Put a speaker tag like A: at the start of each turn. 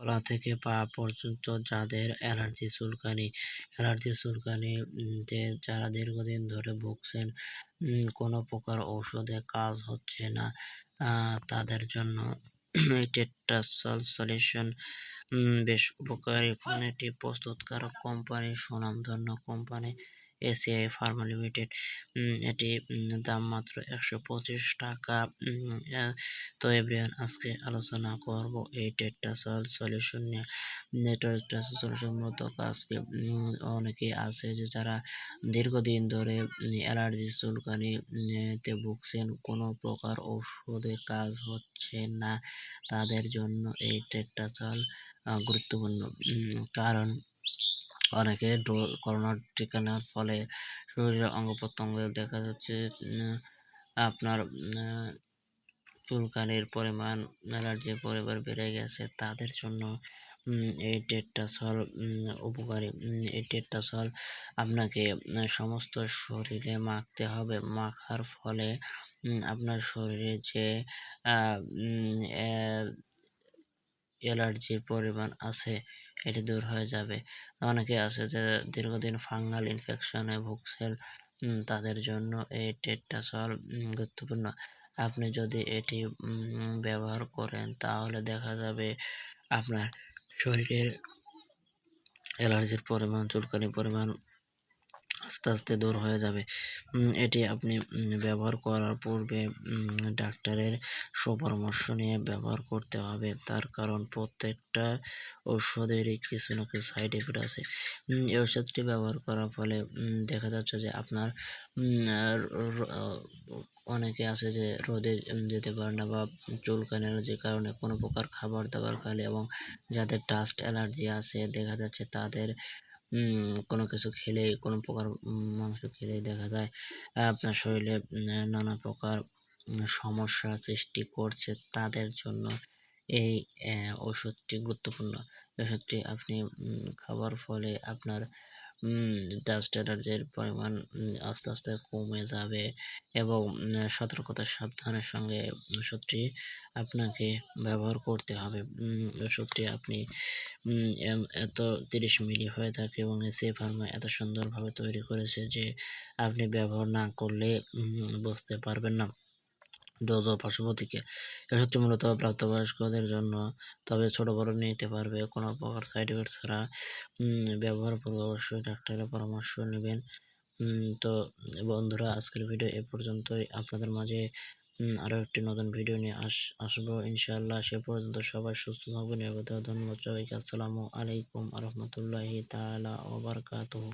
A: গলা থেকে পা পর্যন্ত যাদের অ্যালার্জি চুলকানি অ্যালার্জি চুলকানি উম, তে যারা দীর্ঘদিন ধরে ভুগছেন কোনো প্রকার ঔষধে কাজ হচ্ছে না তাদের জন্য টেট্রাসল সলিউশন বেশ উপকারী। এটি প্রস্তুতকারক কোম্পানি সুনামধন্য কোম্পানি। এসিআই ফার্মা লিমিটেড এটি দাম মাত্র একশো পঁচিশ টাকা তো এভরিওয়ান আজকে আলোচনা করব এই টেট্রাসল সলিউশন নিয়ে। টেট্রাসল সলিউশন মূলত আজকে অনেকে আছে যে যারা দীর্ঘদিন ধরে অ্যালার্জি চুলকানি উম, তে ভুগছেন কোনো প্রকার ঔষধে কাজ হচ্ছে না তাদের জন্য এই টেট্রাসল আহ, গুরুত্বপূর্ণ কারণ অনেকে করোনার টিকা নেওয়ার ফলে শরীরের অঙ্গ প্রত্যঙ্গে দেখা যাচ্ছে আপনার চুলকানির পরিমাণ অ্যালার্জির পরিমাণ বেড়ে গেছে। তাদের জন্য এই টেট্রাসল উম, উপকারী। এই টেট্রাসল আপনাকে সমস্ত শরীরে মাখতে হবে। মাখার ফলে আপনার শরীরে যে অ্যালার্জির পরিমাণ আছে এটি দূর হয়ে যাবে। অনেকে আছে যে দীর্ঘদিন ফাঙ্গাল ইনফেকশনে ভুগছেন তাদের জন্য এই টেট্রাসল গুরুত্বপূর্ণ। আপনি যদি এটি ব্যবহার করেন তাহলে দেখা যাবে আপনার শরীরের অ্যালার্জির পরিমাণ, চুলকানির পরিমাণ আস্তে আস্তে দূর হয়ে যাবে। এটি আপনি ব্যবহার করার পূর্বে ডাক্তারের সুপরামর্শ নিয়ে ব্যবহার করতে হবে। তার কারণ প্রত্যেকটা ঔষধেরই কিছু না কিছু সাইড এফেক্ট আছে। এই ওষুধটি ব্যবহার করার ফলে দেখা যাচ্ছে যে আপনার অনেকে আছে যে রোদে যেতে পারে না বা চুলকানির যে কারণে কোনো প্রকার খাবার দাবার খালে এবং যাদের ডাস্ট অ্যালার্জি আছে, দেখা যাচ্ছে তাদের কোনো কিছু খেলে, কোনো প্রকার মাংস খেলে দেখা যায়, আপনার শরীরে নানা প্রকার সমস্যা সৃষ্টি করছে তাদের জন্য এই ওষুধটি গুরুত্বপূর্ণ। ওষুধটি আপনি খাওয়ার খাবার ফলে আপনার ডাস্ট অ্যালার্জির পরিমাণ আস্তে আস্তে কমে যাবে এবং উম, সতর্কতার সাবধানের সঙ্গে ওষুধটি আপনাকে ব্যবহার করতে হবে। ওষুধটি আপনি এত তিরিশ মিলি হয়ে থাকে এবং এসি ফার্মা এত সুন্দরভাবে তৈরি করেছে যে আপনি ব্যবহার না করলে বুঝতে পারবেন না। ডোজ ও পার্শ্বপ্রতিক্রিয়া ওষুধটি মূলত প্রাপ্তবয়স্কদের জন্য, তবে ছোট বড় নিতে পারবে। কোনো প্রকার সাইড এফেক্ট ছাড়া ব্যবহার পূর্বে অবশ্যই ডাক্তারের পরামর্শ নেবেন। তো বন্ধুরা, আজকের ভিডিও এ পর্যন্তই। আপনাদের মাঝে আরও একটি নতুন ভিডিও নিয়ে আস, আসব ইনশাআল্লাহ। সে পর্যন্ত সবাই সুস্থ থাকবেন, নিরাপদ। ধন্যবাদ সবাইকে। আসসালামু আলাইকুম আ ওয়া বারাকাতুহু।